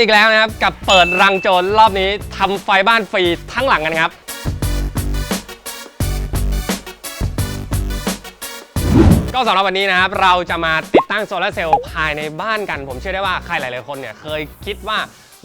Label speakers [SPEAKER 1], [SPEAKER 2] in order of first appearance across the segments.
[SPEAKER 1] กันอีกแล้วนะครับ กับเปิดรังโจรรอบนี้ทำไฟบ้านฟรีทั้งหลังกันครับก็สำหรับวันนี้นะครับเราจะมาติดตั้งโซลาร์เซลล์ภายในบ้านกัน ผมเชื่อได้ว่าใครหลาย ๆ คนเนี่ยเคยคิดว่า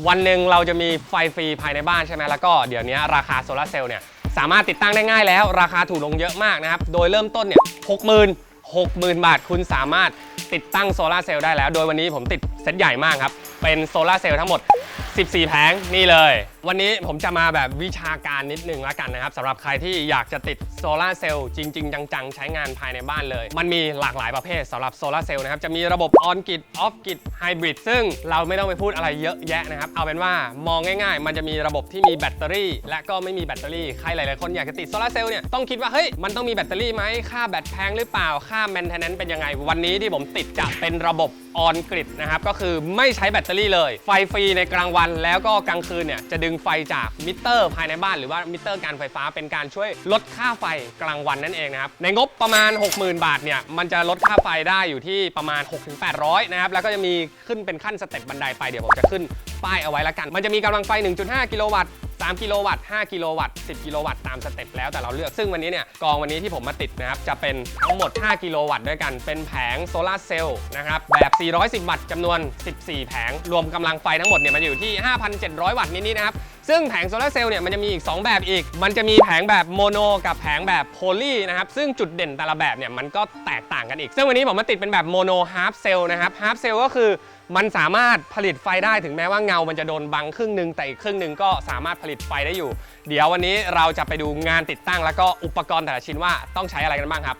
[SPEAKER 1] วันหนึ่งเราจะมีไฟฟรีภายในบ้านใช่ไหมแล้วก็เดี๋ยวนี้ราคาโซลาร์เซลล์เนี่ยสามารถติดตั้งได้ง่ายแล้ว ราคาถูกลงเยอะมากนะครับ โดยเริ่มต้นเนี่ยหกหมื่น หกหมื่นบาท คุณสามารถติดตั้งโซลาเซลล์ได้แล้ว โดยวันนี้ผมติดเซตใหญ่มากครับ เป็นโซลาเซลล์ทั้งหมด 14 แผงนี่เลย วันนี้ผมจะมาแบบวิชาการนิดนึงแล้วกันนะครับสำหรับใครที่อยากจะติดโซลาร์เซลล์จริง ๆ จัง ๆ ใช้งานภายในบ้านเลย มันมีหลากหลายประเภทสำหรับโซลาร์เซลล์นะครับจะมีระบบออนกิ d ออฟกิ d ไฮบริดซึ่งเราไม่ต้องไปพูดอะไรเยอะแยะนะครับ เอาเป็นว่ามองง่ายๆ มันจะมีระบบที่มีแบตเตอรี่ และก็ไม่มีแบตเตอรี่ใครหลายๆคนอยากจะติดโซลาร์เซลล์เนี่ยต้องคิดว่าเฮ้ยมันต้องมีแบตเตอรี่ไหมค่าแบตแพงหรือเปล่าค่าแมนเทนแนนซ์เป็นยังไง วันนี้ที่ผมติดจะเป็นระบบออนกริดนะครับก็คือไม่ใช้แบตเตอรี่เลย ไฟฟรีในกลางวันแล้วก็กลางคืนเนี่ยจะดึงไฟจากมิเตอร์ภายในบ้านหรือว่ามิเตอร์การไฟฟ้าเป็นการช่วยลดค่าไฟกลางวันนั่นเองนะครับในงบประมาณ 60,000 บาทเนี่ยมันจะลดค่าไฟได้อยู่ที่ประมาณ 6-800นะครับแล้วก็จะมีขึ้นเป็นขั้นสเต็ปบันไดไปเดี๋ยวผมจะขึ้นป้ายเอาไว้แล้วกัน มันจะมีกำลังไฟ 1.5 กิโลวัตต์ 3 กิโลวัตต์ 5 กิโลวัตต์ 10 กิโลวัตต์ตามสเต็ปแล้วแต่เราเลือก ซึ่งวันนี้เนี่ยกองวันนี้ที่ผมมาติดนะครับจะเป็นทั้งหมด 5 กิโลวัตต์ด้วยกัน เป็นแผงโซลาร์เซลล์นะครับแบบ 410 วัตต์จำนวน 14 แผง รวมกำลังไฟทั้งหมดเนี่ยมันอยู่ที่ 5,700 วัตต์นิดๆนะครับซึ่งแผงโซลาร์เซลล์เนี่ยมันจะมีอีก 2 แบบอีก มันจะมีแผงแบบโมโนกับแผงแบบโพลีนะครับ ซึ่งจุดเด่นแต่ละแบบเนี่ยมันก็แตกต่างกันอีก ซึ่งวันนี้ผมมาติดเป็นแบบโมโนฮาร์ฟเซลล์นะครับฮาร์ฟเซลล์ก็คือ มันสามารถผลิตไฟได้ถึงแม้ว่าเงามันจะโดนบังครึ่งหนึ่งแต่อีกครึ่งหนึ่งก็สามารถผลิตไฟได้อยู่ เดี๋ยววันนี้เราจะไปดูงานติดตั้ง แล้วก็อุปกรณ์แต่ละชิ้นว่าต้องใช้อะไรกันบ้างครับ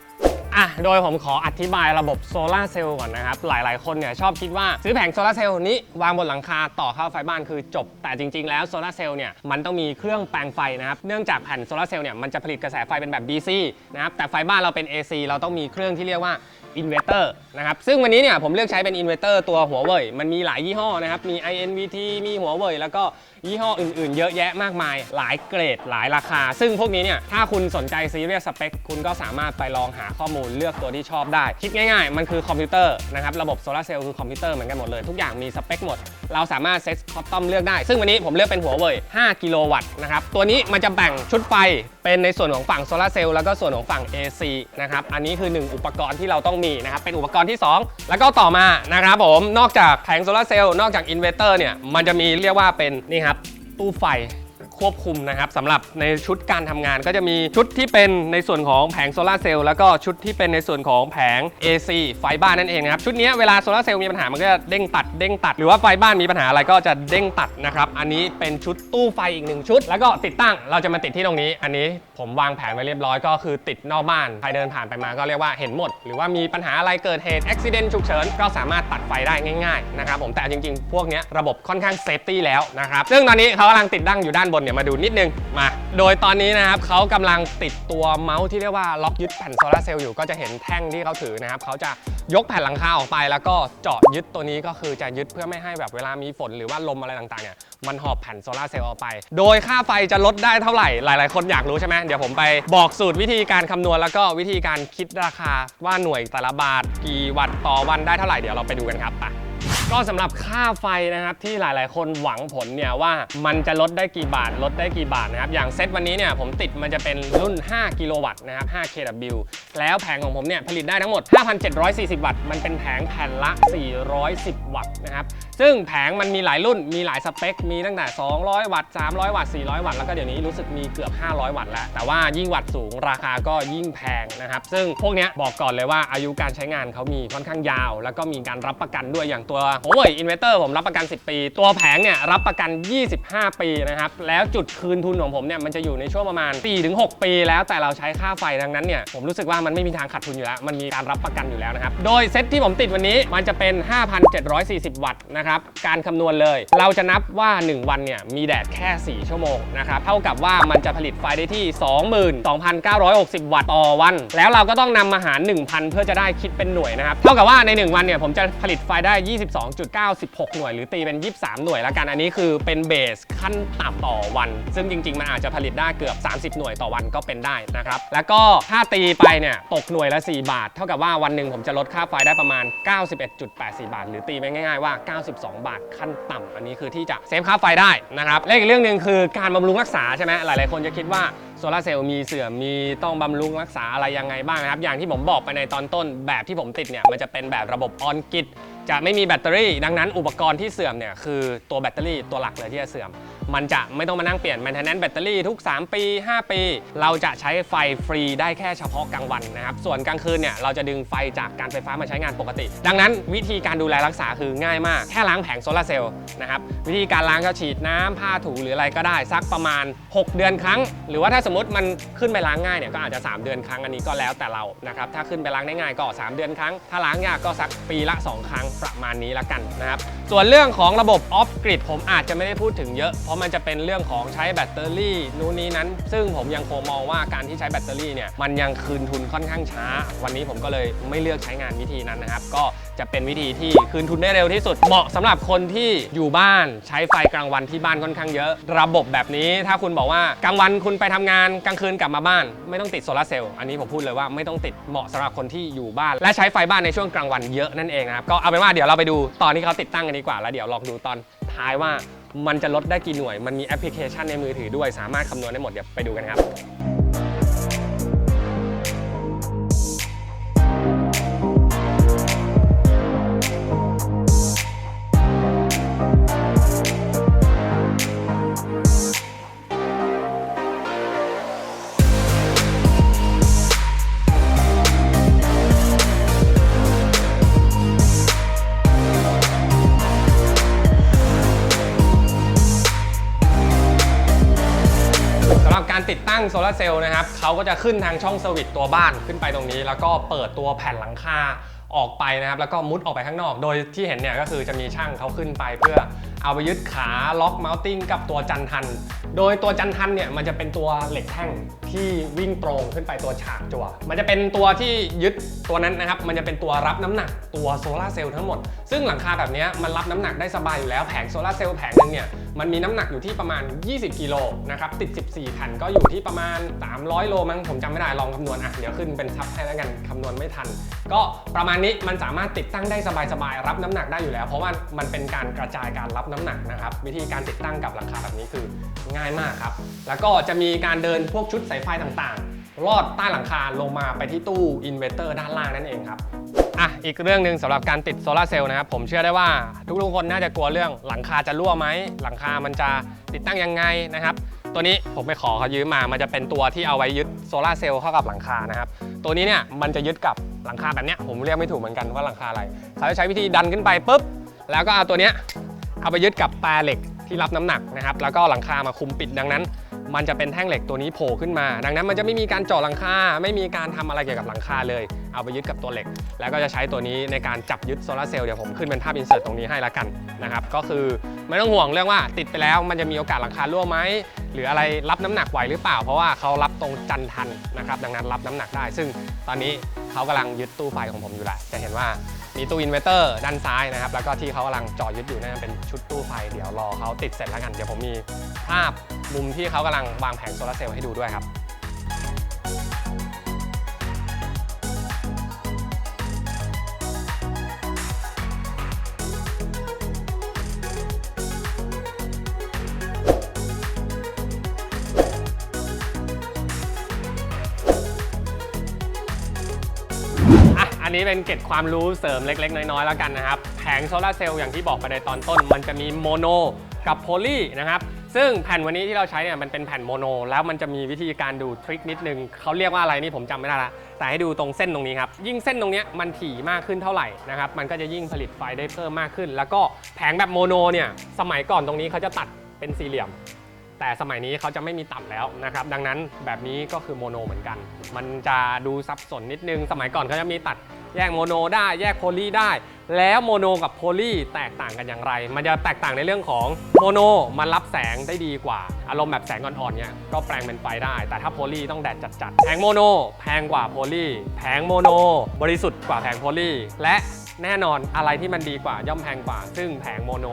[SPEAKER 1] อะโดยผมขออธิบายระบบโซลาร์เซลล์ก่อนนะครับ หลาย ๆ คนเนี่ยชอบคิดว่าซื้อแผงโซลาร์เซลล์นี้วางบนหลังคาต่อเข้าไฟบ้านคือจบ แต่จริง ๆ แล้วโซลาร์เซลล์เนี่ยมันต้องมีเครื่องแปลงไฟนะครับ เนื่องจากแผ่นโซลาร์เซลล์เนี่ยมันจะผลิตกระแสไฟเป็นแบบ DC นะครับ แต่ไฟบ้านเราเป็น AC เราต้องมีเครื่องที่เรียกว่า อินเวเตอร์นะครับซึ่งวันนี้เนี่ยผมเลือกใช้เป็นอินเวเตอร์ตัวหัวเว่ยมันมีหลายยี่ห้อนะครับ มี INVT มีหัวเว่ยแล้วก็ยี่ห้ออื่นๆ เยอะแยะมากมาย หลายเกรดหลายราคา ซึ่งพวกนี้เนี่ยถ้าคุณสนใจซีเรียสสเปคคุณก็สามารถไปลองหาข้อมูลเลือกตัวที่ชอบได้ คิดง่ายๆ มันคือคอมพิวเตอร์นะครับระบบโซลาเซลล์คือคอมพิวเตอร์เหมือนกันหมดเลยทุกอย่างมีสเปคหมด เราสามารถเซ็ตคอตตอมเลือกได้ ซึ่งวันนี้ผมเลือกเป็นหัวเว่ย5กิโลวัตต์นะครับตัวนี้มันจะแบ่งชุดไฟเป็นในส่วนของฝั่งโซลาเซลล์แล้วก็ส่วนของฝั่ง AC นะครับอันนี้คือ 1 อุปกรณ์ที่เราต้องมีนะครับเป็นอุปกรณ์ที่ 2 แล้วก็ต่อมานะครับผมนอกจากแผงโซลาร์เซลล์นอกจากอินเวอร์เตอร์เนี่ยมันจะมีเรียกว่าเป็นนี่ครับตู้ไฟ ควบคุมนะครับสำหรับในชุดการทำงานก็จะมีชุดที่เป็นในส่วนของแผงโซลาร์เซลล์แล้วก็ชุดที่เป็นในส่วนของแผง AC ไฟบ้านนั่นเองนะครับชุดนี้เวลาโซลาร์เซลล์มีปัญหามันก็จะเด้งตัดเด้งตัด หรือว่าไฟบ้านมีปัญหาอะไรก็จะเด้งตัดนะครับอันนี้เป็นชุดตู้ไฟอีกหนึ่งชุด แล้วก็ติดตั้งเราจะมาติดที่ตรงนี้ อันนี้ผมวางแผนไว้เรียบร้อยก็คือติดนอกบ้านใครเดินผ่านไปมาก็เรียกว่าเห็นหมด หรือว่ามีปัญหาอะไรเกิดเหตุอุบิเหตุฉุกเฉินก็สามารถตัดไฟได้ง่ายๆนะครับผมแต่จริง ๆ พวกนี้ระบบค่อนข้างเซฟตี้แล้วนะครับซึ่งตอนนี้เขากำลังติดตั้งอยู่ด้านบนเนี่ยมาดูนิดนึงมา โดยตอนนี้นะครับเขากำลังติดตัวเมาส์ที่เรียกว่าล็อกยึดแผ่นโซลาร์เซลล์อยู่ก็จะเห็นแท่งที่เขาถือนะครับเขาจะยกแผ่นหลังคาออกไปแล้วก็เจาะยึดตัวนี้ก็คือจะยึดเพื่อไม่ให้แบบเวลามีฝนหรือว่าลมอะไรต่างๆเนี่ยมันหอบแผ่นโซลาร์เซลล์ออกไป โดยค่าไฟจะลดได้เท่าไหร่ หลาย ๆ คนอยากรู้ใช่ไหมเดี๋ยวผมไปบอกสูตรวิธีการคำนวณแล้วก็วิธีการคิดราคาว่าหน่วยแต่ละบาทกี่วัตต์ต่อวันได้เท่าไหร่เดี๋ยวเราไปดูกันครับไป ก็สำหรับค่าไฟนะครับที่หลายๆ คนหวังผลเนี่ยว่ามันจะลดได้กี่บาทลดได้กี่บาทนะครับอย่างเซตวันนี้เนี่ยผมติดมันจะเป็นรุ่น 5 กิโลวัตต์นะครับ 5 kW แล้วแผงของผมเนี่ยผลิตได้ทั้งหมด 5,740 วัตต์ มันเป็นแผงแผ่นละ 410 วัตต์นะครับ ซึ่งแผงมันมีหลายรุ่น มีหลายสเปค มีตั้งแต่ 200 วัตต์ 300 วัตต์ 400 วัตต์ แล้วก็เดี๋ยวนี้รู้สึกมีเกือบ 500 วัตต์แล้ว แต่ว่ายิ่งวัตต์สูงราคาก็ยิ่งแพงนะครับ ซึ่งพวกนี้บอกก่อนเลยว่าอายุการใช้งานเขามีค่อนข้างยาว แล้วก็มีการรับประกันด้วยอย่างตัวหัวเว่ยอินเวเตอร์ผมรับประกัน 10 ปี ตัวแผงเนี่ยรับประกัน 25 ปีนะครับ แล้วจุดคืนทุนของผมเนี่ยมันจะอยู่ในช่วงประมาณ 4-6 ปี แล้วแต่เราใช้ค่าไฟดังนั้นเนี่ยผมรู้สึกว่ามันไม่มีทางขาดทุนอยู่แล้ว มันมีการรับประกันอยู่แล้วนะครับ โดยเซตที่ผมติดวันนี้มันจะเป็น 5,740 วัตต์นะครับ การคำนวณเลย เราจะนับว่า 1 วันเนี่ยมีแดดแค่ 4 ชั่วโมงนะครับ เท่ากับว่ามันจะผลิตไฟได้ที่ 22,960 วัตต์ต่อวัน แล้วเราก็ต้องนำมาหาร 1,000 เพื่อจะได้คิดเป็นหน่วยนะครับ เท่ากับว่าใน 1 วันเนี่ยผมจะผลิตไฟได้ 22.96 หน่วย หรือตีเป็น 23 หน่วยละกัน อันนี้คือเป็นเบสขั้นต่ำต่อวัน ซึ่งจริง ๆ มันอาจจะผลิตได้เกือบ 30 หน่วยต่อวันก็เป็นได้นะครับ แล้วก็ถ้าตีไปเนี่ยตกหน่วยละ 4 บาท เท่ากับว่าวันหนึ่งผมจะลดค่าไฟได้ประมาณ 91.84 บาท หรือตีไปง่าย ๆว่า12 บาทขั้นต่ำอันนี้คือที่จะเซฟค่าไฟได้นะครับและอีกเรื่องหนึ่งคือการบำรุงรักษาใช่ไหมหลาย ๆ คนจะคิดว่าโซลาเซลล์มีเสื่อมมีต้องบำรุงรักษาอะไรยังไงบ้างนะครับ อย่างที่ผมบอกไปในตอนต้นแบบที่ผมติดเนี่ย มันจะเป็นแบบระบบออนกิตจะไม่มีแบตเตอรี่ ดังนั้นอุปกรณ์ที่เสื่อมเนี่ยคือตัวแบตเตอรี่ตัวหลักเลยที่จะเสื่อม มันจะไม่ต้องมานั่งเปลี่ยน maintenance แบตเตอรี่ทุก 3 ปี 5 ปี เราจะใช้ไฟฟรีได้แค่เฉพาะกลางวันนะครับ ส่วนกลางคืนเนี่ยเราจะดึงไฟจากการไฟฟ้ามาใช้งานปกติ ดังนั้นวิธีการดูแลรักษาคือง่ายมาก แค่ล้างแผงโซลาร์เซลล์นะครับ วิธีการล้างก็ฉีดน้ำผ้าถูหรืออะไรก็ได้สักประมาณ 6 เดือนครั้ง หรือว่าถ้าสมมติมันขึ้นไปล้างง่ายเนี่ยก็อาจจะ 3 เดือนครั้งอันนี้ก็แล้วแต่เรานะครับถ้าขึ้นไปล้างได้ง่ายก็ 3 เดือนครั้ง ถ้าล้างยากก็สักปีละ 2 ครั้งประมาณนี้ละกันนะครับส่วนเรื่องของระบบออฟกริดผมอาจจะไม่ได้พูดถึงเยอะเพราะมันจะเป็นเรื่องของใช้แบตเตอรี่นู่นนี้นั้น ซึ่งผมยังคงมองว่าการที่ใช้แบตเตอรี่เนี่ยมันยังคืนทุนค่อนข้างช้า วันนี้ผมก็เลยไม่เลือกใช้งานวิธีนั้นนะครับ ก็จะเป็นวิธีที่คืนทุนได้เร็วที่สุด เหมาะสำหรับคนที่อยู่บ้านใช้ไฟกลางวันที่บ้านค่อนข้างเยอะ ระบบแบบนี้ถ้าคุณบอกว่ากลางวันคุณไปทำงานกลางคืนกลับมาบ้าน ไม่ต้องติดโซลาร์เซลล์อันนี้ผมพูดเลยว่าไม่ต้องติดเหมาะสำหรับคนที่อยู่บ้าน และใช้ไฟบ้านในช่วงกลางวันเยอะนั่นเองนะครับก็เอาเป็นว่าเดี๋ยวเราไปดูตอนที่เขาติดตั้งกันดีกว่าแล้วเดี๋ยวลองดูตอนท้ายว่า มันจะลดได้กี่หน่วย มันมีแอปพลิเคชันในมือถือด้วย สามารถคำนวณได้หมดเดี๋ยวไปดูกันครับ ลาร์เซลล์นะครับเขาก็จะขึ้นทางช่องสวิตตัวบ้านขึ้นไปตรงนี้ แล้วก็เปิดตัวแผ่นหลังคาออกไปนะครับแล้วก็มุดออกไปข้างนอก โดยที่เห็นเนี่ยก็คือจะมีช่างเขาขึ้นไปเพื่อเอาไปยึดขาล็อกเมาส์ติ้งกับตัวจันทัน โดยตัวจันทันเนี่ยมันจะเป็นตัวเหล็กแท่งที่วิ่งตรงขึ้นไปตัวฉากจั่วมันจะเป็นตัวที่ยึดตัวนั้นนะครับ มันจะเป็นตัวรับน้ำหนักตัวโซลาเซลล์ทั้งหมด ซึ่งหลังคาแบบนี้มันรับน้ำหนักได้สบายอยู่แล้วแผงโซลาเซลล์แผงหนึงเนี่ยมันมีน้ำหนักอยู่ที่ประมาณ 20 กิโลนะครับติด 14แผ่นก็อยู่ที่ประมาณ 300 โลมั้งผมจำไม่ได้ลองคำนวณอะเดี๋ยวขึ้นเป็นซับให้แล้วกันคำนวณไม่ทัน ก็ประมาณนี้มันสามารถติดตั้งได้สบายๆรับน้ำหนักได้อยู่แล้ว เพราะว่ามันเป็นการกระจายการรับน้ำหนักนะครับ วิธีการติดตั้งกับหลังคาแบบนี้คือง่ายมากครับ แล้วก็จะมีการเดินพวกชุดสายไฟต่างๆ ลอดใต้หลังคาลงมาไปที่ตู้อินเวอร์เตอร์ด้านล่างนั่นเองครับอะอีกเรื่องหนึ่งสำหรับการติดโซลาร์เซลล์นะครับผมเชื่อได้ว่าทุกๆคนน่าจะกลัวเรื่องหลังคาจะรั่วไหมหลังคามันจะติดตั้งยังไงนะครับตัวนี้ผมไปขอเขายืมมา มันจะเป็นตัวที่เอาไว้ยึดโซลาร์เซลล์เข้ากับหลังคานะครับ ตัวนี้เนี่ยมันจะยึดกับหลังคาแบบเนี้ยผมเรียกไม่ถูกเหมือนกันว่าหลังคาอะไร เขาจะใช้วิธีดันขึ้นไปปุ๊บ แล้วก็เอาตัวเนี้ย เอาไปยึดกับแปรเหล็กที่รับน้ำหนักนะครับ แล้วก็หลังคามาคุมปิดดังนั้น มันจะเป็นแท่งเหล็กตัวนี้โผล่ขึ้นมา ดังนั้นมันจะไม่มีการเจาะหลังคาไม่มีการทำอะไรเกี่ยวกับหลังคาเลย เอาไปยึดกับตัวเหล็ก แล้วก็จะใช้ตัวนี้ในการจับยึดโซลาร์เซลล์เดี๋ยวผมขึ้นเป็นภาพอินเสิร์ตตรงนี้ให้ละกันนะครับก็คือไม่ต้องห่วงเรื่องว่าติดไปแล้วมันจะมีโอกาสหลังคารั่วไหมหรืออะไรรับน้ำหนักไหวหรือเปล่า เพราะว่าเขารับตรงจันทันนะครับดังนั้นรับน้ำหนักได้ ซึ่งตอนนี้เขากำลังยึดตู้ไฟของผมอยู่แหละจะเห็นว่า มีตู้อินเวอร์เตอร์ด้านซ้ายนะครับ แล้วก็ที่เขากำลังจ่อยึดอยู่นั่นเป็นชุดตู้ไฟ เดี๋ยวรอเขาติดเสร็จแล้วกัน เดี๋ยวผมมีภาพมุมที่เขากำลังวางแผงโซลาเซลล์ให้ดูด้วยครับ อันนี้เป็นเกร็ดความรู้เสริมเล็ก ๆ น้อย ๆ แล้วกันนะครับ แผงโซลาร์เซลล์อย่างที่บอกไปในตอนต้น มันจะมีโมโนกับโพลีนะครับ ซึ่งแผ่นวันนี้ที่เราใช้เนี่ยมันเป็นแผ่นโมโน แล้วมันจะมีวิธีการดูทริคนิดนึงเขาเรียกว่าอะไรนี่ผมจำไม่ได้ละ แต่ให้ดูตรงเส้นตรงนี้ครับ ยิ่งเส้นตรงเนี้ยมันถี่มากขึ้นเท่าไหร่นะครับ มันก็จะยิ่งผลิตไฟได้เพิ่มมากขึ้น แล้วก็แผงแบบโมโนเนี่ย สมัยก่อนตรงนี้เขาจะตัดเป็นสี่เหลี่ยม แต่สมัยนี้เขาจะไม่มีตัดแล้วนะครับ ดังนั้นแบบนี้ก็คือโมโนเหมือนกัน มันจะดูซับซ้อนนิดนึง สมัยก่อนเขาจะมีตัดแยกโมโนได้แยกโพลีได้ แล้วโมโนกับโพลีแตกต่างกันอย่างไร มันจะแตกต่างในเรื่องของโมโนมันรับแสงได้ดีกว่า อารมณ์แบบแสงอ่อนๆเนี่ยก็แปลงเป็นไฟได้ แต่ถ้าโพลีต้องแดดจัดๆแผงโมโนแพงกว่าโพลีแผงโมโนบริสุทธิ์กว่าแผงโพลีและ แน่นอนอะไรที่มันดีกว่าย่อมแพงกว่า ซึ่งแผงโมโน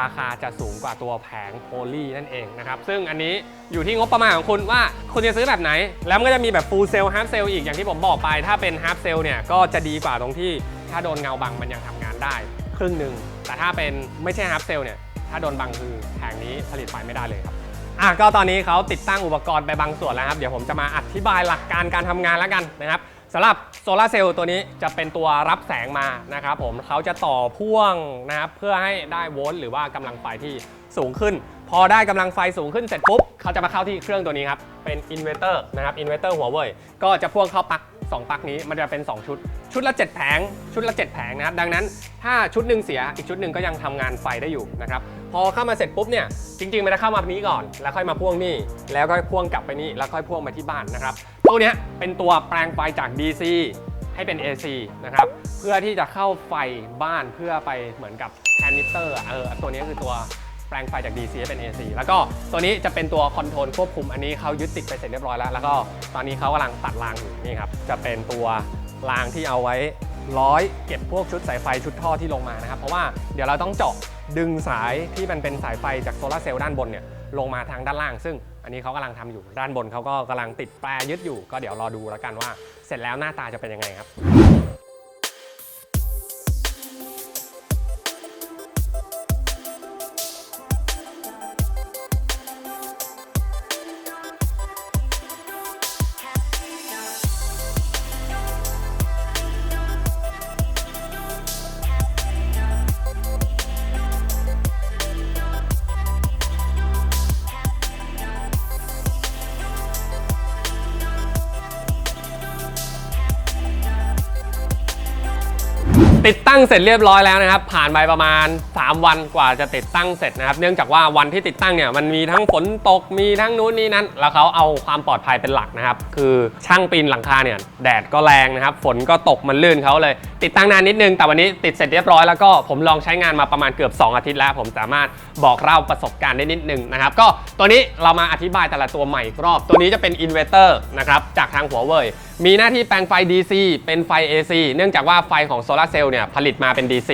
[SPEAKER 1] ราคาจะสูงกว่าตัวแผงโพลีนั่นเองนะครับ ซึ่งอันนี้อยู่ที่งบประมาณของคุณว่าคุณจะซื้อแบบไหน แล้วมันก็จะมีแบบฟูลเซลล์ฮาร์ z เซลล์อีกอย่างที่ผมบอกไป ถ้าเป็นฮาร์ z เซลล์เนี่ยก็จะดีกว่าตรงที่ถ้าโดนเงาบังมันยังทำงานได้ ครึ่งหนึ่งแต่ถ้าเป็นไม่ใช่ฮาร์ปเซลเนี่ยถ้าโดนบังคือแผงนี้ผลิตไฟไม่ได้เลยครับอะก็ตอนนี้เขาติดตั้งอุปกรณ์ไปบางส่วนแล้วครับ เดี๋ยวผมจะมาอธิบายหลักการการทำงานแล้วกันนะครับ สำหรับโซลาร์เซลล์ตัวนี้จะเป็นตัวรับแสงมานะครับผมเขาจะต่อพ่วงนะครับเพื่อให้ได้โวลต์หรือว่ากำลังไฟที่สูงขึ้น พอได้กำลังไฟสูงขึ้นเสร็จปุ๊บเขาจะมาเข้าที่เครื่องตัวนี้ครับเป็นอินเวอร์เตอร์นะครับอินเวอร์เตอร์หัวเว่ยก็จะพ่วงเข้าปลั๊ก2ปลั๊กนี้มันจะเป็น 2 ชุด ชุดละ 7 แผง ชุดละ 7 แผงนะครับ ดังนั้นถ้าชุดหนึ่งเสียอีกชุดหนึ่งก็ยังทำงานไฟได้อยู่นะครับ พอเข้ามาเสร็จปุ๊บเนี่ยจริงๆมันจะเข้ามานี้ก่อน แล้วค่อยมาพ่วงนี่แล้วก็พ่วงกลับไปนี่แล้วค่อยพ่วงมาที่บ้านนะครับ วเนี้เป็นตัวแปลงไฟจาก DC ให้เป็น AC นะครับ เพื่อที่จะเข้าไฟบ้านเพื่อไปเหมือนกับแทนมิเตอร์เออตัวนี้คือตัวแปลงไฟจาก DC ให้เป็น AC แล้วก็ตัวนี้จะเป็นตัวคอนโทรลควบคุมอันนี้เขายึดติดไปเสร็จเรียบร้อยแล้ว แล้วก็ตอนนี้เขากำลังตัดรางอยู่นี่ครับ จะเป็นตัวรางที่เอาไว้ร้อยเก็บพวกชุดสายไฟชุดท่อที่ลงมานะครับ เพราะว่าเดี๋ยวเราต้องเจาะดึงสายที่มันเป็นสายไฟจากโซลาเซลล์ด้านบนเนี่ยลงมาทางด้านล่าง ซึ่ง อันนี้เขากำลังทำอยู่ด้านบนเขาก็กำลังติดแปรยึดอยู่ ก็เดี๋ยวรอดูแล้วกันว่า เสร็จแล้วหน้าตาจะเป็นยังไงครับ งเสร็จเรียบร้อยแล้วนะครับ ผ่านไปประมาณ 3 วันกว่าจะติดตั้งเสร็จนะครับ เนื่องจากว่าวันที่ติดตั้งเนี่ยมันมีทั้งฝนตกมีทั้งนู้นนี่นั้น แล้วเขาเอาความปลอดภัยเป็นหลักนะครับ คือช่างปีนหลังคาเนี่ยแดดก็แรงนะครับ ฝนก็ตกมันลื่นเขาเลย ติดตั้งนานนิดนึงแต่วันนี้ติดเสร็จเรียบร้อยแล้วก็ผมลองใช้งานมาประมาณเกือบ 2 อาทิตย์แล้ว ผมสามารถบอกเล่าประสบการณ์ได้นิดนึงนะครับก็ตัวนี้เรามาอธิบายแต่ละตัวใหม่อีกรอบ ตัวนี้จะเป็นอินเวอร์เตอร์นะครับจากทางหัวเว่ย มีหน้าที่แปลงไฟ DC เป็นไฟ AC เนื่องจากว่าไฟของโซลาเซลล์เนี่ยผลิตมาเป็น DC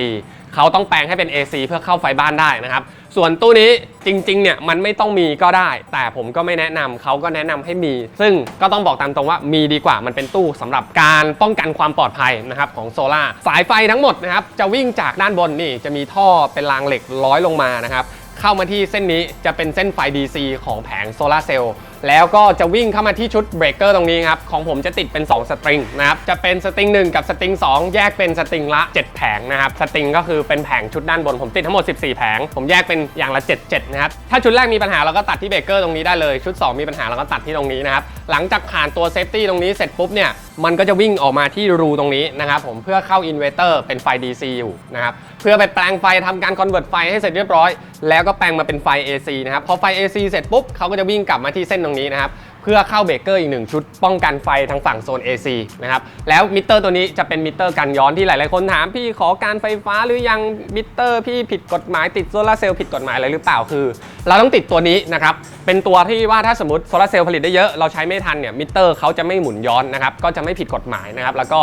[SPEAKER 1] เขาต้องแปลงให้เป็น AC เพื่อเข้าไฟบ้านได้นะครับ ส่วนตู้นี้จริงๆเนี่ยมันไม่ต้องมีก็ได้ แต่ผมก็ไม่แนะนำเขาก็แนะนำให้มี ซึ่งก็ต้องบอกตามตรงว่ามีดีกว่ามันเป็นตู้สำหรับการป้องกันความปลอดภัยนะครับของโซลาร์สายไฟทั้งหมดนะครับจะวิ่งจากด้านบนนี่จะมีท่อเป็นรางเหล็กร้อยลงมานะครับ เข้ามาที่เส้นนี้จะเป็นเส้นไฟ DC ของแผงโซลาร์เซลล์ แล้วก็จะวิ่งเข้ามาที่ชุดเบรกเกอร์ตรงนี้ครับ ของผมจะติดเป็น 2 สตริงนะครับ จะเป็นสตริง1 กับสตริง2 แยกเป็นสตริงละ 7 แผงนะครับ สตริงก็คือเป็นแผงชุดด้านบน ผมติดทั้งหมด 14 แผง ผมแยกเป็นอย่างละ 7 7 นะครับ ถ้าชุดแรกมีปัญหาเราก็ตัดที่เบรกเกอร์ตรงนี้ได้เลย ชุด 2 มีปัญหาเราก็ตัดที่ตรงนี้นะครับ หลังจากผ่านตัวเซฟตี้ตรงนี้เสร็จปุ๊บเนี่ยมันก็จะวิ่งออกมาที่รูตรงนี้นะครับผมเพื่อเข้าอินเวเตอร์เป็นไฟ DC อยู่นะครับเพื่อไปแปลงไฟทำการคอนเวิร์ตไฟให้เสร็จเรียบร้อย แล้วก็แปลงมาเป็นไฟ AC นะครับพอไฟ AC เสร็จปุ๊บเขาก็จะวิ่งกลับมาที่เส้นตรงนี้นะครับเพื่อเข้าเบรกเกอร์อีกหนึ่งชุดป้องกันไฟทางฝั่งโซน AC นะครับแล้วมิเตอร์ตัวนี้จะเป็นมิเตอร์กันย้อนที่หลาย ๆ คนถาม พี่ขอการไฟฟ้าหรือยังมิเตอร์พี่ผิดกฎหมายติดโซลาเซลล์ผิดกฎหมายอะไรหรือเปล่าคือ เราต้องติดตัวนี้นะครับ เป็นตัวที่ว่าถ้าสมมติโซลาร์เซลล์ผลิตได้เยอะ เราใช้ไม่ทันเนี่ยมิเตอร์เขาจะไม่หมุนย้อนนะครับ ก็จะไม่ผิดกฎหมายนะครับ แล้วก็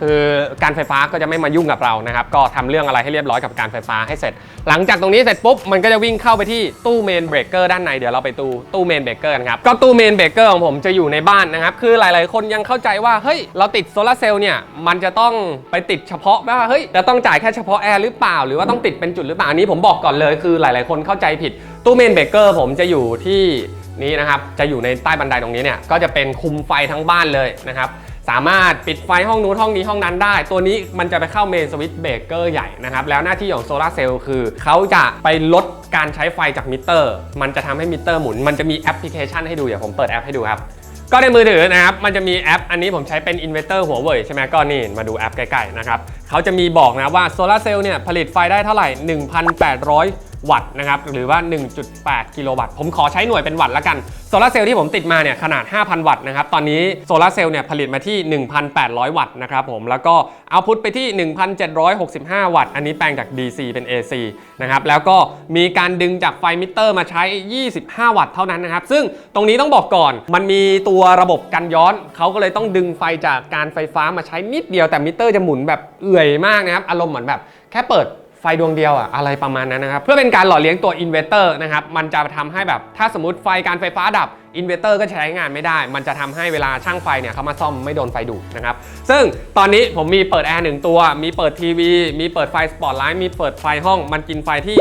[SPEAKER 1] คือการไฟฟ้าก็จะไม่มายุ่งกับเรานะครับ ก็ทำเรื่องอะไรให้เรียบร้อยกับการไฟฟ้าให้เสร็จ หลังจากตรงนี้เสร็จปุ๊บ มันก็จะวิ่งเข้าไปที่ตู้เมนเบรกเกอร์ด้านใน เดี๋ยวเราไปตู้ตู้เมนเบรกเกอร์กันครับ ก็ตู้เมนเบรกเกอร์ของผมจะอยู่ในบ้านนะครับ คือหลาย ๆ คนยังเข้าใจว่า เฮ้ย เราติดโซลาร์เซลล์เนี่ย มันจะต้องไปติดเฉพาะว่า เฮ้ย จะต้องจ่ายแค่เฉพาะแอร์หรือเปล่า หรือว่าต้องติดเป็นจุดหรือเปล่า อันนี้ผมบอกก่อนเลย คือหลาย ๆ คนเข้าใจผิด ตู้เมนเบรกเกอร์ผมจะอยู่ที่นี้นะครับ จะอยู่ในใต้บันไดตรงนี้เนี่ย ก็จะเป็นคุมไฟทั้งบ้านเลยนะครับ สามารถปิดไฟห้องนู้นห้องนี้ห้องนั้นได้ ตัวนี้มันจะไปเข้าเมนสวิตช์เบรกเกอร์ใหญ่นะครับ แล้วหน้าที่ของโซลาร์เซลล์คือ เขาจะไปลดการใช้ไฟจากมิเตอร์ มันจะทำให้มิเตอร์หมุน มันจะมีแอปพลิเคชันให้ดู เดี๋ยวผมเปิดแอปให้ดูครับ ก็ในมือถือนะครับ มันจะมีแอป อันนี้ผมใช้เป็นอินเวอร์เตอร์หัวเว่ยใช่ไหมก็นี่ มาดูแอปใกล้ๆนะครับ เขาจะมีบอกนะว่าโซลาร์เซลล์เนี่ยผลิตไฟได้เท่าไหร่ 1,800 วัตต์นะครับหรือว่า 1.8 กิโลวัตต์ ผมขอใช้หน่วยเป็นวัตต์ละกันโซลาเซลล์ที่ผมติดมาเนี่ยขนาด 5,000 วัตต์นะครับตอนนี้โซลาเซลล์เนี่ยผลิตมาที่ 1,800 วัตต์นะครับผมแล้วก็เอาพุทไปที่ 1,765 วัตต์ อันนี้แปลงจาก DC เป็น AC นะครับแล้วก็มีการดึงจากไฟมิเตอร์มาใช้ 25 วัตต์เท่านั้นนะครับซึ่งตรงนี้ต้องบอกก่อนมันมีตัวระบบกันย้อนเขาก็เลยต้องดึงไฟจากการไฟฟ้ามาใช้นิดเดียวแต่มิเตอร์จะหมุนแบบเอื่อยมากนะครับอารมณ์เหมือนแบบแค่เปิด ไฟดวงเดียวอะอะไรประมาณนั้นนะครับ เพื่อเป็นการหล่อเลี้ยงตัวอินเวอร์เตอร์นะครับ มันจะทำให้แบบถ้าสมมติไฟการไฟฟ้าดับอินเวอร์เตอร์ก็ใช้งานไม่ได้ มันจะทำให้เวลาช่างไฟเนี่ยเขามาซ่อมไม่โดนไฟดูดนะครับ ซึ่งตอนนี้ผมมีเปิดแอร์หนึ่งตัว มีเปิดทีวี มีเปิดไฟสปอตไลท์ มีเปิดไฟห้อง มันกินไฟที่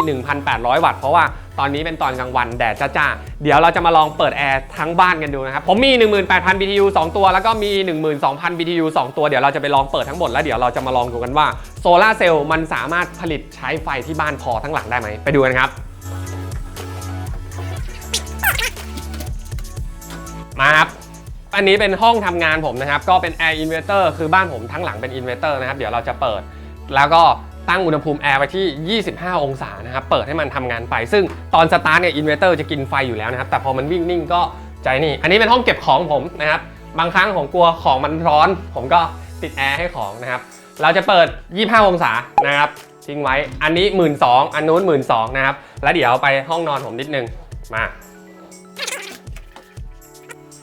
[SPEAKER 1] 1,800 วัตต์ เพราะว่า ตอนนี้เป็นตอนกลางวันแดดจ้าๆเดี๋ยวเราจะมาลองเปิดแอร์ทั้งบ้านกันดูนะครับ ผมมี 18,000 BTU 2 ตัว แล้วก็มี 12,000 BTU 2 ตัว เดี๋ยวเราจะไปลองเปิดทั้งหมดแล้วเดี๋ยวเราจะมาลองดูกันว่าโซลาเซลล์มันสามารถผลิตใช้ไฟที่บ้านพอทั้งหลังได้ไหมไปดูกันครับมาครับ อันนี้เป็นห้องทำงานผมนะครับ ก็เป็น Air Inverter คือบ้านผมทั้งหลังเป็น Inverter นะครับ เดี๋ยวเราจะเปิด แล้วก็ ตั้งอุณหภูมิแอร์ไว้ที่ 25 องศานะครับ เปิดให้มันทำงานไป ซึ่งตอนสตาร์ทเนี่ย Inverter จะกินไฟอยู่แล้วนะครับ แต่พอมันวิ่งนิ่งก็ใจนี่ อันนี้เป็นห้องเก็บของผมนะครับ บางครั้งผมกลัวของมันร้อน ผมก็ติดแอร์ให้ของนะครับ เราจะเปิด 25 องศานะครับ ทิ้งไว้ อันนี้ 1 2ื่นอันนู้น 1 2ื่นนะครับ แล้วเดี๋ยวไปห้องนอนผมนิดนึง มา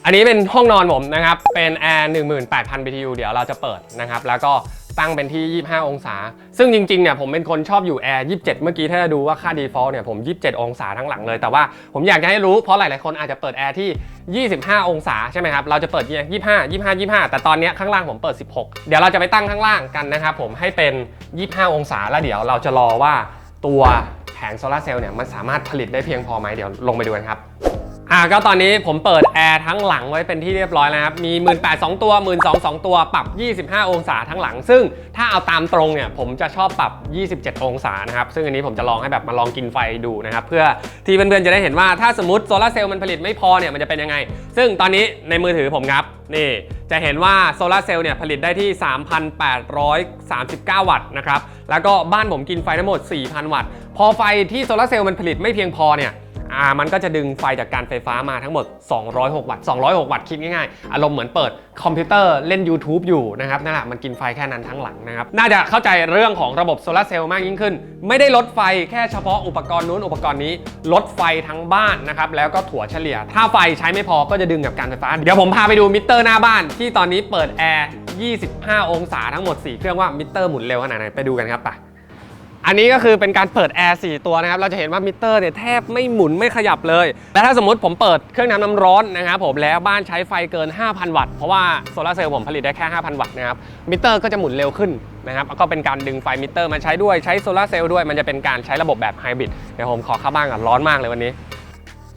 [SPEAKER 1] อันนี้เป็นห้องนอนผมนะครับ เป็นแอร์ 18,000 BTU เดี๋ยวเราจะเปิดนะครับ แล้วก็ ตั้งเป็นที่ 25 องศา ซึ่งจริงๆ เนี่ยผมเป็นคนชอบอยู่แอร์ 27 เมื่อกี้ถ้าจะดูว่าค่า default เนี่ยผม 27 องศาทั้งหลังเลย แต่ว่าผมอยากจะให้รู้เพราะหลายๆ คนอาจจะเปิดแอร์ที่ 25 องศาใช่ไหมครับ เราจะเปิด25 25 25 แต่ตอนนี้ข้างล่างผมเปิด 16 เดี๋ยวเราจะไปตั้งข้างล่างกันนะครับผมให้เป็น 25 องศาแล้วเดี๋ยวเราจะรอว่าตัวแผงโซลาเซลล์เนี่ยมันสามารถผลิตได้เพียงพอไหมเดี๋ยวลงไปดูกันครับ อ่าก็ตอนนี้ผมเปิดแอร์ทั้งหลังไว้เป็นที่เรียบร้อยแล้วนะครับ มี 1 8 0 0 2ตัว1 2 0 0 2ตัวปรับ 25 องศาทั้งหลัง ซึ่งถ้าเอาตามตรงเนี่ยผมจะชอบปรับ 27 องศานะครับ ซึ่งอันนี้ผมจะลองให้แบบมาลองกินไฟดูนะครับ เพื่อที่เพื่อนๆจะได้เห็นว่าถ้าสมมติโซลาร์เซลล์มันผลิตไม่พอเนี่ยมันจะเป็นยังไง ซึ่งตอนนี้ในมือถือผมครับนี่จะเห็นว่าโซลาร์เซลล์เนี่ยผลิตได้ที่ 3,839 วัตต์นะครับแล้วก็บ้านผมกินไฟทั้งหมด 4,000 วัตต์ พอไฟที่โซลาเซลล์มันผลิตไม่เพียงพอเนี่ย อ่ามันก็จะดึงไฟจากการไฟฟ้ามาทั้งหมด 206 วัตต์ 206 วัตต์คิดง่ายๆ อารมณ์เหมือนเปิดคอมพิวเตอร์เล่น YouTube อยู่นะครับนั่นแหละมันกินไฟแค่นั้นทั้งหลังนะครับ น่าจะเข้าใจเรื่องของระบบโซลาร์เซลล์มากยิ่งขึ้น ไม่ได้ลดไฟแค่เฉพาะอุปกรณ์นู้นอุปกรณ์นี้ ลดไฟทั้งบ้านนะครับแล้วก็ถั่วเฉลี่ย ถ้าไฟใช้ไม่พอก็จะดึงกับการไฟฟ้า เดี๋ยวผมพาไปดูมิเตอร์หน้าบ้านที่ตอนนี้เปิดแอร์25 องศาทั้งหมด 4 เครื่องว่ามิเตอร์หมุนเร็วขนาดไหนไปดูกันครับไป อันนี้ก็คือเป็นการเปิดแอร์4ตัวนะครับ เราจะเห็นว่ามิเตอร์เนี่ยแทบไม่หมุนไม่ขยับเลย และถ้าสมมติผมเปิดเครื่องน้ำน้ำร้อนนะครับผมแล้วบ้านใช้ไฟเกิน 5,000 วัตต์ เพราะว่าโซลาร์เซลล์ผมผลิตได้แค่ 5,000 วัตต์นะครับ มิเตอร์ก็จะหมุนเร็วขึ้นนะครับ ก็เป็นการดึงไฟมิเตอร์มาใช้ด้วย ใช้โซลาร์เซลล์ด้วย มันจะเป็นการใช้ระบบแบบไฮบริด เดี๋ยวผมขอเข้าบ้านก่อนร้อนมากเลยวันนี้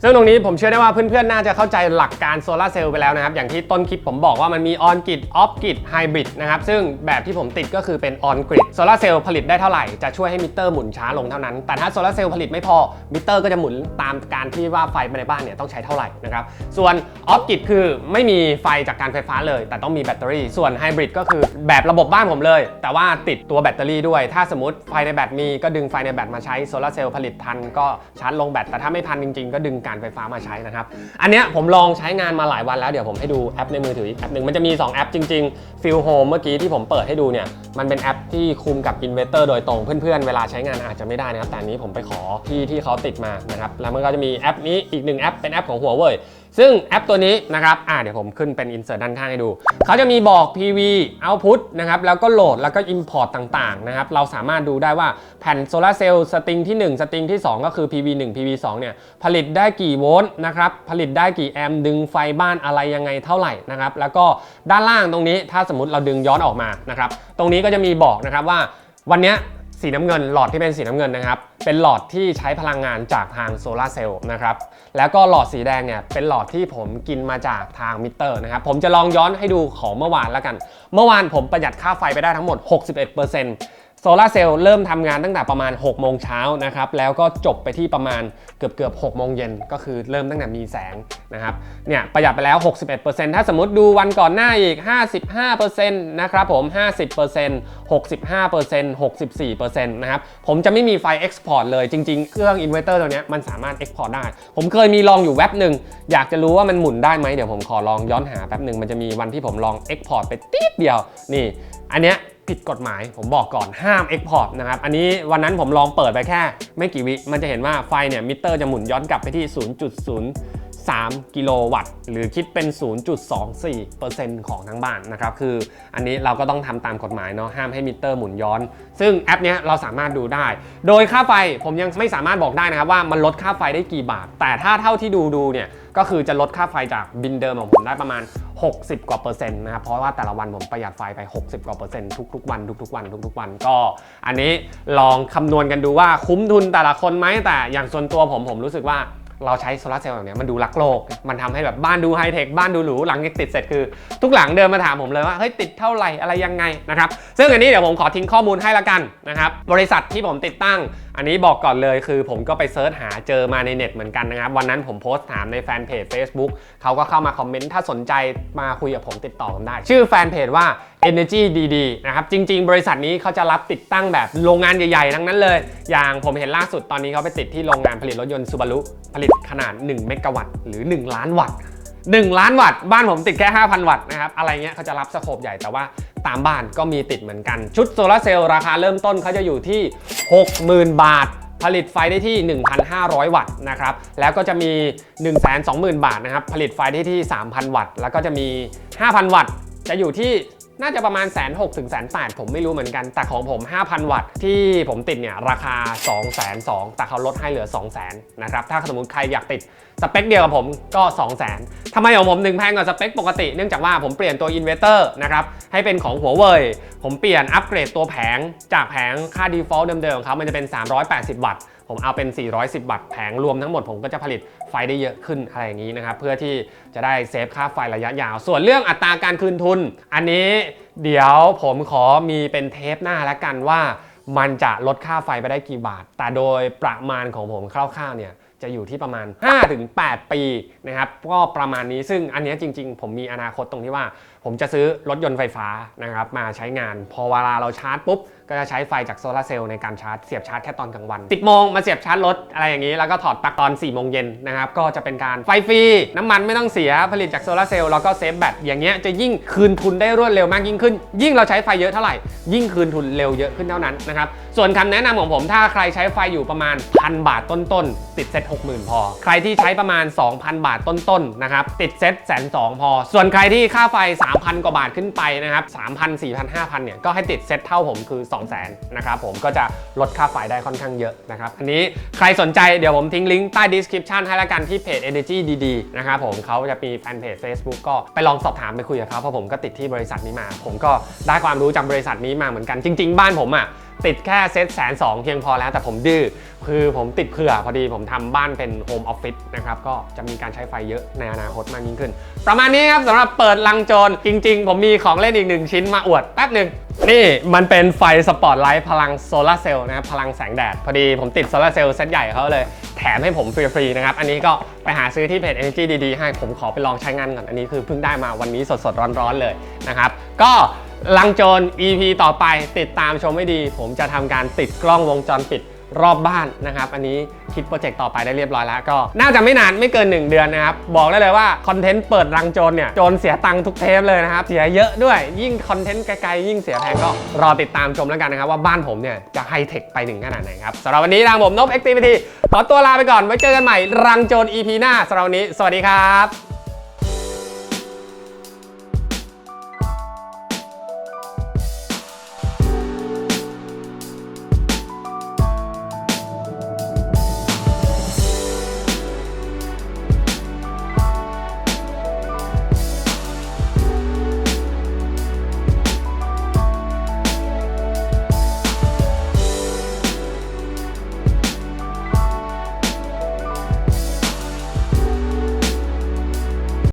[SPEAKER 1] ซึ่งตรงนี้ผมเชื่อได้ว่าเพื่อนๆ น่าจะเข้าใจหลักการโซลาร์เซลล์ไปแล้วนะครับ อย่างที่ต้นคลิปผมบอกว่ามันมีออนกริดออฟกริดไฮบริดนะครับ ซึ่งแบบที่ผมติดก็คือเป็นออนกริดโซลาร์เซลล์ผลิตได้เท่าไหร่ จะช่วยให้มิเตอร์หมุนช้าลงเท่านั้น แต่ถ้าโซลาร์เซลล์ผลิตไม่พอ มิเตอร์ก็จะหมุนตามการที่ว่าไฟภายในบ้านเนี่ยต้องใช้เท่าไหร่นะครับ ส่วนออฟกริดคือไม่มีไฟจากการไฟฟ้าเลย แต่ต้องมีแบตเตอรี่ ส่วนไฮบริดก็คือแบบระบบบ้านผมเลย แต่ว่าติดตัวแบตเตอรี่ด้วย ถ้าสมมติไฟในแบตมีก็ดึงไฟในแบตมาใช้โซลาเซลล์ผลิตทันก็ชาร์จลงแบตแต่ถ้าไม่ทันจริงๆก็ดึงการไฟฟ้ามาใช้นะครับ อันเนี้ยผมลองใช้งานมาหลายวันแล้ว เดี๋ยวผมให้ดูแอปในมือถืออีกแอปหนึ่งมันจะมี 2 แอปจริงๆ Feel Home เมื่อกี้ที่ผมเปิดให้ดูเนี่ย มันเป็นแอปที่คุมกับ Inverter โดยตรงเพื่อนๆ เวลาใช้งานอาจจะไม่ได้นะครับ แต่อันนี้ผมไปขอที่ที่เขาติดมานะครับ แล้วมันก็จะมีแอปนี้อีกหนึ่งแอปเป็นแอปของหัวเว่ย ซึ่งแอปตัวนี้นะครับอ่าเดี๋ยวผมขึ้นเป็น insert ด้านข้างให้ดู เขาจะมีบอก PV output นะครับ แล้วก็โหลด แล้วก็ import ต่างๆ นะครับ เราสามารถดูได้ว่าแผ่นโซลาร์เซลล์สตริงที่ 1 สตริงที่ 2 ก็คือ PV 1 PV 2เนี่ย ผลิตได้กี่โวลต์นะครับ ผลิตได้กี่แอมป์ดึงไฟบ้านอะไรยังไงเท่าไหร่นะครับ แล้วก็ด้านล่างตรงนี้ ถ้าสมมติเราดึงย้อนออกมา นะครับ ตรงนี้ก็จะมีบอกนะครับว่าวันเนี้ย สีน้ำเงิน หลอดที่เป็นสีน้ำเงินนะครับ เป็นหลอดที่ใช้พลังงานจากทางโซลาร์เซลล์นะครับ แล้วก็หลอดสีแดงเนี่ยเป็นหลอดที่ผมกินมาจากทางมิเตอร์นะครับ ผมจะลองย้อนให้ดูของเมื่อวานแล้วกัน เมื่อวานผมประหยัดค่าไฟไปได้ทั้งหมด 61% โซลาเซลล์เริ่มทำงานตั้งแต่ประมาณ 6 โมงเช้านะครับ แล้วก็จบไปที่ประมาณเกือบเกือบ6โมงเย็นก็คือเริ่มตั้งแต่มีแสงนะครับ เนี่ยประหยัดไปแล้ว 61%ถ้าสมมติดูวันก่อนหน้าอีก 55%นะครับผม 50% 65% 64%นะครับ ผมจะไม่มีไฟ Export เลย จริงๆ เครื่องอินเวอร์เตอร์ตัวนี้มันสามารถ Export ได้ ผมเคยมีลองอยู่แว็บหนึ่ง อยากจะรู้ว่ามันหมุนได้ไหมเดี๋ยวผมขอลองย้อนหาแป๊บหนึ่งมันจะมีวันที่ผมลอง Export ไปติดเดียว นี่ อันเนี้ย ผิดกฎหมาย ผมบอกก่อนห้าม Export นะครับ อันนี้วันนั้นผมลองเปิดไปแค่ ไม่กี่วิ มันจะเห็นว่าไฟเนี่ยมิเตอร์จะหมุนย้อนกลับไปที่ 0.0 3 กิโลวัตต์ หรือคิดเป็น 0.24%ของทั้งบ้านนะครับ คืออันนี้เราก็ต้องทำตามกฎหมายเนาะห้ามให้มิเตอร์หมุนย้อน ซึ่งแอปนี้เราสามารถดูได้ โดยค่าไฟผมยังไม่สามารถบอกได้นะครับว่ามันลดค่าไฟได้กี่บาท แต่ถ้าเท่าที่ดูดูเนี่ยก็คือจะลดค่าไฟจากบินเดิมของผมได้ประมาณ 60 กว่าเปอร์เซ็นต์นะครับ เพราะว่าแต่ละวันผมประหยัดไฟไป 60 กว่าเปอร์เซ็นต์ทุกๆวันทุกๆวันทุกๆวันก็ อันนี้ลองคำนวณกันดูว่าคุ้มทุนแต่ละคนไหมแต่อย่างส่วนตัวผมผมรู้สึกว่า เราใช้โซลาร์เซลล์แบบนี้มันดูรักโลก มันทำให้แบบบ้านดูไฮเทคบ้านดูหรูหลังจากติดเสร็จคือ ทุกหลังเดินมาถามผมเลยว่าเฮ้ยติดเท่าไหร่อะไรยังไงนะครับซึ่งอันนี้เดี๋ยวผมขอทิ้งข้อมูลให้ละกันนะครับบริษัทที่ผมติดตั้ง อันนี้บอกก่อนเลยคือผมก็ไปเซิร์ชหาเจอมาในเน็ตเหมือนกันนะครับ วันนั้นผมโพสต์ถามในแฟนเพจ Facebook เขาก็เข้ามาคอมเมนต์ถ้าสนใจมาคุยกับผมติดต่อผมได้ ชื่อแฟนเพจว่า Energy DD นะครับ จริง ๆ บริษัทนี้เขาจะรับติดตั้งแบบโรงงานใหญ่ๆ ทั้งนั้นเลย อย่างผมเห็นล่าสุดตอนนี้เขาไปติดที่โรงงานผลิตรถยนต์ซูบารุผลิตขนาด 1 เมกะวัตต์หรือ 1 ล้านวัตต์ 1 ล้านวัตต์ บ้านผมติดแค่ 5,000 วัตต์นะครับ อะไรเงี้ยเขาจะรับสโคปใหญ่แต่ว่าตามบ้านก็มีติดเหมือนกัน ชุดโซลาร์เซลล์ราคาเริ่มต้นเขาจะอยู่ที่ 60,000 บาท ผลิตไฟได้ที่ 1,500 วัตต์นะครับ แล้วก็จะมี 120,000 บาทนะครับ ผลิตไฟได้ที่ 3,000 วัตต์ แล้วก็จะมี 5,000 วัตต์ จะอยู่ที่ น่าจะประมาณแสนหกถึงแสนแปดผมไม่รู้เหมือนกัน แต่ของผม 5,000 วัตต์ที่ผมติดเนี่ยราคา 2 2 0 0 0 0แต่เขาลดให้เหลือ2 0 0 0 0 0นะครับ ถ้าสมมติใครอยากติดสเปคเดียวกับผมก็ 2 0 0 0 0 0ทำไมของผมถึงแพงกว่าสเปคปกติ เนื่องจากว่าผมเปลี่ยนตัวอินเวเตอร์นะครับ ให้เป็นของหัวเว่ยผมเปลี่ยนอัปเกรดตัวแผงจากแผงค่า default เดิมๆของเขามันจะเป็น 380 วัตต์ ผมเอาเป็น 410 วัตต์แผงรวมทั้งหมดผมก็จะผลิตไฟได้เยอะขึ้นอะไรอย่างนี้นะครับ เพื่อที่จะได้เซฟค่าไฟระยะยาว ส่วนเรื่องอัตราการคืนทุน อันนี้เดี๋ยวผมขอมีเป็นเทปหน้าแล้วกันว่า มันจะลดค่าไฟไปได้กี่บาท แต่โดยประมาณของผมคร่าวๆเนี่ยจะอยู่ที่ประมาณ 5-8 ปีนะครับก็ประมาณนี้ซึ่งอันนี้จริง ๆ ผมมีอนาคตตรงที่ว่า ผมจะซื้อรถยนต์ไฟฟ้านะครับมาใช้งาน พอเวลาเราชาร์จปุ๊บ ก็จะใช้ไฟจากโซลาร์เซลล์ในการชาร์จเสียบชาร์จแค่ตอนกลางวัน 10 โมงมาเสียบชาร์จรถอะไรอย่างนี้ แล้วก็ถอดปลั๊กตอน 4 โมงเย็นนะครับก็จะเป็นการไฟฟรี น้ำมันไม่ต้องเสียผลิตจากโซลาร์เซลล์แล้วก็เซฟแบตอย่างเงี้ยจะยิ่งคืนทุนได้รวดเร็วมากยิ่งขึ้น ยิ่งเราใช้ไฟเยอะเท่าไหร่ ยิ่งคืนทุนเร็วเยอะขึ้นเท่านั้นนะครับส่วนคำแนะนำของผมถ้าใครใช้ไฟอยู่ประมาณพันบาทต้นๆติดเซ็ต60,000 พอ ใครที่ใช้ประมาณ 2,000 บาทต้นๆนะครับติดเซ็ตแสนสองพอ ส่วนใครที่ค่าไฟ 3,000 กว่าบาทขึ้นไปนะครับ3,000 4,000 5,000เนี่ยก็ให้ติดเซ็ตเท่าผมคือ200,000นะครับผมก็จะลดค่าไฟได้ค่อนข้างเยอะนะครับอันนี้ใครสนใจเดี๋ยวผมทิ้งลิงก์ใต้ description ให้ละกันที่เพจ Energy ดีๆนะครับผมเขาจะมีแฟนเพจ Facebook ก็ไปลองสอบถามไปคุยกับเขาเพราะผมก็ติดที่บริษัทนี้มา ผมก็ได้ความรู้จากบริษัทนี้มาเหมือนกันจริง ๆ บ้านผมอะ ติดแค่เซตแสนสองเพียงพอแล้วแต่ผมดื้อคือผมติดเผื่อพอดีผมทำบ้านเป็นโฮมออฟฟิศนะครับก็จะมีการใช้ไฟเยอะในอนาคตมากยิ่งขึ้น ประมาณนี้ครับสำหรับเปิดลังโจรจริง ๆ ผมมีของเล่นอีกหนึ่งชิ้นมาอวดแป๊บหนึ่งนี่มันเป็นไฟสปอตไลท์พลังโซลาร์เซลล์นะครับพลังแสงแดด พอดีผมติดโซลาร์เซลล์เซตใหญ่เขาเลย แถมให้ผมฟรีๆนะครับ อันนี้ก็ไปหาซื้อที่เพจ Energy ดีๆให้ผมขอไปลองใช้งานก่อน อันนี้คือเพิ่งได้มาวันนี้สดๆร้อนๆเลยนะครับ ก็ ลังโจร EP ต่อไปติดตามชมให้ดี ผมจะทำการติดกล้องวงจรปิดรอบบ้านนะครับ อันนี้คิดโปรเจกต์ต่อไปได้เรียบร้อยแล้ว ก็น่าจะไม่นานไม่เกิน 1 เดือนนะครับ บอกได้เลยว่าคอนเทนต์เปิดรังโจรเนี่ยโจรเสียตังค์ทุกเทปเลยนะครับ เสียเยอะด้วยยิ่งคอนเทนต์ไกลๆยิ่งเสียแพงก็รอติดตามชมแล้วกันนะครับ ว่าบ้านผมเนี่ยจะไฮเทคไปถึงขนาดไหนครับสำหรับวันนี้ทางผมนบ Activity ขอตัวลาไปก่อนไว้เจอกันใหม่รังโจร EP หน้าสำหรับวันนี้ สวัสดีครับ